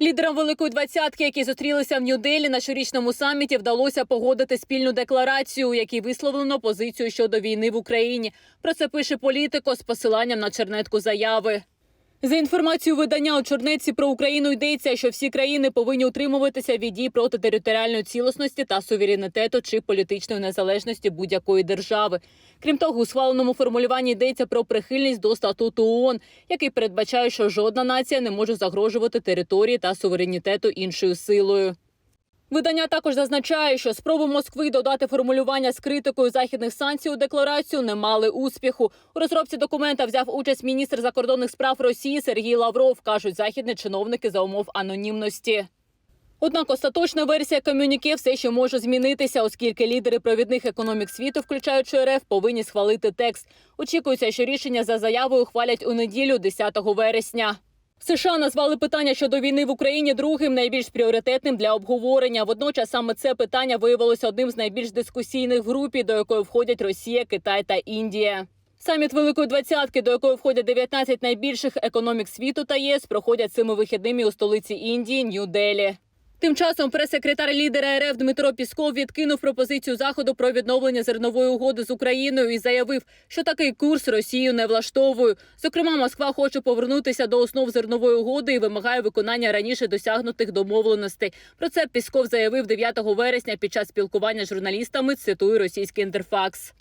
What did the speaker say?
Лідерам Великої двадцятки, які зустрілися в Нью-Делі на щорічному саміті, вдалося погодити спільну декларацію, у якій висловлено позицію щодо війни в Україні. Про це пише політико з посиланням на чернетку заяви. За інформацією видання у Чернеці про Україну йдеться, що всі країни повинні утримуватися від дій проти територіальної цілісності та суверенітету чи політичної незалежності будь-якої держави. Крім того, у схваленому формулюванні йдеться про прихильність до статуту ООН, який передбачає, що жодна нація не може загрожувати території та суверенітету іншою силою. Видання також зазначає, що спроби Москви додати формулювання з критикою західних санкцій у декларацію не мали успіху. У розробці документа взяв участь міністр закордонних справ Росії Сергій Лавров, кажуть західні чиновники за умов анонімності. Однак остаточна версія комюніке все ще може змінитися, оскільки лідери провідних економік світу, включаючи РФ, повинні схвалити текст. Очікується, що рішення за заявою ухвалять у неділю, 10 вересня. США назвали питання щодо війни в Україні другим найбільш пріоритетним для обговорення. Водночас саме це питання виявилося одним з найбільш дискусійних в до якої входять Росія, Китай та Індія. Саміт Великої двадцятки, до якої входять 19 найбільших економік світу та ЄС, проходять цими вихідними у столиці Індії Нью-Делі. Тим часом прес-секретар лідера РФ Дмитро Пісков відкинув пропозицію заходу про відновлення зернової угоди з Україною і заявив, що такий курс Росію не влаштовує. Зокрема, Москва хоче повернутися до основ зернової угоди і вимагає виконання раніше досягнутих домовленостей. Про це Пісков заявив 9 вересня під час спілкування з журналістами. Цитує російський інтерфакс.